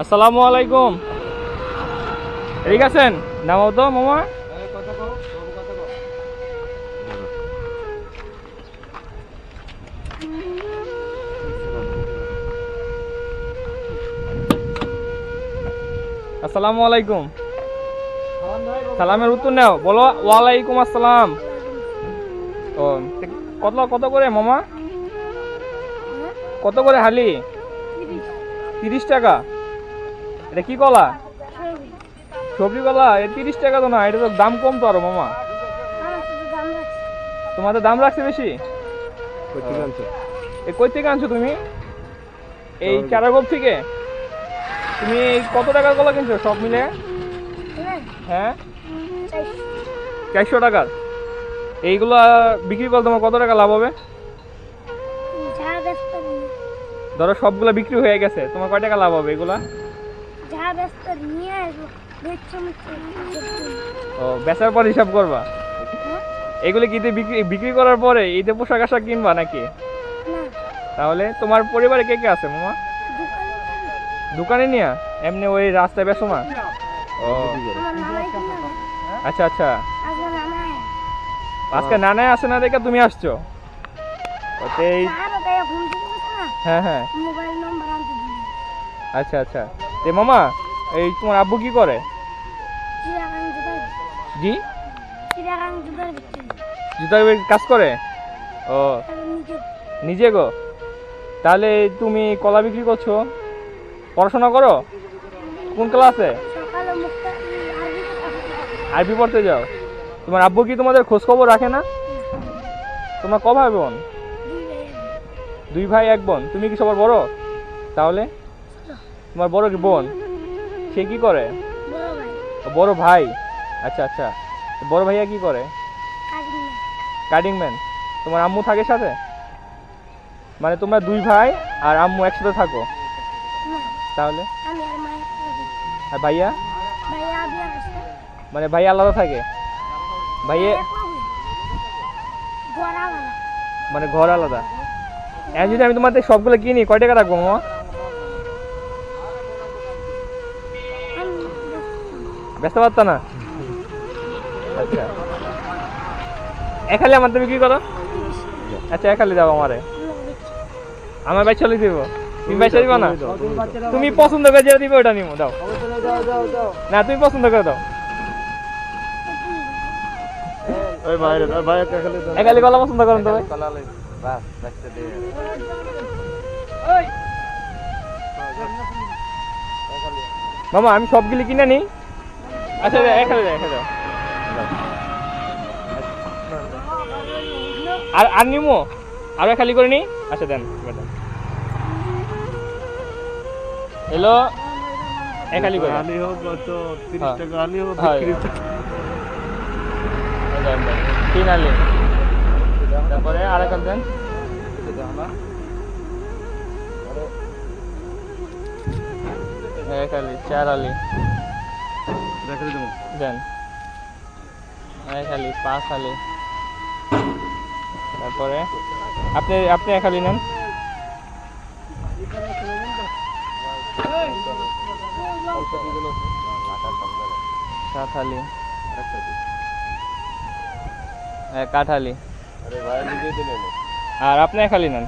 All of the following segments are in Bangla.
আসসালামু আলাইকুম। ঠিক আছেন? নামাও তো, মামা। আসসালামু আলাইকুম। সালামের উত্তর নাও। বলো, ওয়ালাইকুম আসসালাম। ও, কত কত করে, মামা? কত করে হালি? তিরিশ টাকা। এটা কি কলা? সবজি কলা? এ তিরিশ টাকা তো না এটা তো দাম কম তো আরও মামা। তোমাদের দাম রাখছে বেশি? এ কই থেকে আনছো তুমি? এই চারাগোপ থেকে? তুমি কত টাকার কলা কিনছো সব মিলে? হ্যাঁ? চারশো টাকার। এইগুলা বিক্রি করলে তোমার কত টাকা লাভ হবে? ধরো সবগুলা বিক্রি হয়ে গেছে তোমার কয় টাকা লাভ হবে এগুলা? ও বেচার পর হিসাব করবা? এগুলো কি বিক্রি বিক্রি করার পরে ঈদে পোশাক আশাক কিনবা নাকি? তাহলে তোমার পরিবারে কে কে আছে মামা? দোকানে নিয়ে? এমনি ওই রাস্তায় বেসো না? ও। আচ্ছা আচ্ছা। আজকে নানায় আসে না দেখে তুমি আসছো? ওতে এই হ্যাঁ হ্যাঁ। আচ্ছা আচ্ছা। তে মামা এই তোমার আব্বু কি করে? জি? জুতার কাজ করে? ও। নিজে। গো? তাহলে তুমি কলা বিক্রি করছ? পড়াশোনা করো? কোন ক্লাসে? আরবি পড়তে যাও। তোমার আব্বু কি তোমাদের খোঁজ খবর রাখে না? তোমার ক ভাই বোন। দুই ভাই এক বোন। তুমি কি সবার বড়? তাহলে? তোমার বড় কি বোন? সে কি করে? বড় ভাই? আচ্ছা আচ্ছা। বড় ভাইয়া কি করে? কাটিং ম্যান তোমার আম্মু থাকে সাথে? মানে তোমরা দুই ভাই আর আম্মু একসাথে থাকো? তাহলে? আর ভাইয়া? মানে ভাই আলাদা থাকে? ভাইয়ে? মানে ঘর আলাদা। এখন যদি আমি তোমাদের সবগুলো কিনি, কয় টাকা রাখব, মামা? ব্যস্ত পারত না? আচ্ছা। একালি আমার তো বিক্রি করো। আচ্ছা একালি দাও আমারে। আমার বাইক চলে দিব। তুমি না? তুমি পছন্দ করে যেটা দিবে ওটা নিবো দাও। না তুমি পছন্দ করে দাও। একালি কলা পছন্দ করেন তো ভাই। কলালে বাস মামা আমি সবগুলি কিনে নিই আচ্ছা এখানে দাও এখানে দাও আর আর নিমো আরও খালি করে নি আচ্ছা দেন এবার দেন। এলো খালি করে আলি হোক কত তিরিশ হ্যাঁ। টাকা আলি হোক হ্যাঁ। বিক্রি এই দেন, দেন। তিন আলি তারপরে আর এক দেন এক আলি চার আলি দেখে দেবো। দেন। এক আলি পাঁচ তারপরে? আপনি আপনি এক নেন। এক আট আলি আরে আপনি এক আলি নেন।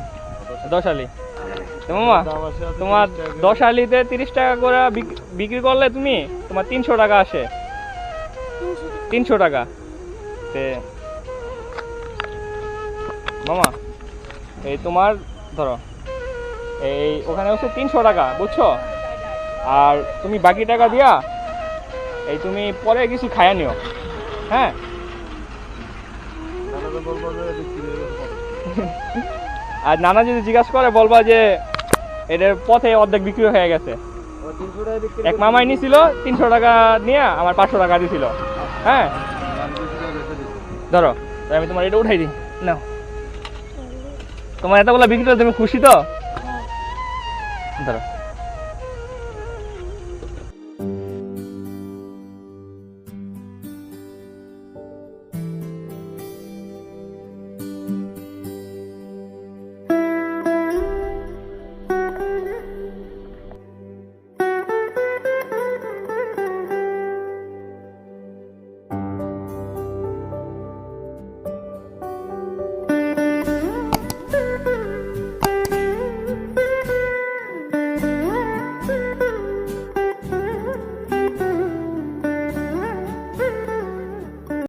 দশ আলি তোমার দশ আলিতে তিরিশ টাকা করে বিক- বিক্রি করলে তুমি? তোমার তিনশো টাকা আসে। তিনশো টাকা। তে মামা, এই তোমার, ধরো, এই ওখানে হচ্ছে তিনশো টাকা, বুঝছ? আর তুমি বাকি টাকা দিয়া, এই তুমি পরে কিছু খায়া নিও। হ্যাঁ। আর নানা যদি জিজ্ঞাসা করে, বলবা যে এটার পথে অর্ধেক বিক্রি হয়ে গেছে। ও 300 টাকা বিক্রি এক মামাই নিয়েছিল তিনশো টাকা নিয়ে আমার পাঁচশো টাকা দিছিল। হ্যাঁ? আমি 200 টাকা বেচে দিচ্ছি। ধরো আমি তোমার এটা উঠাই দিই। নাও। তোমার এতগুলো বিক্রি তুমি খুশি তো? ধরো।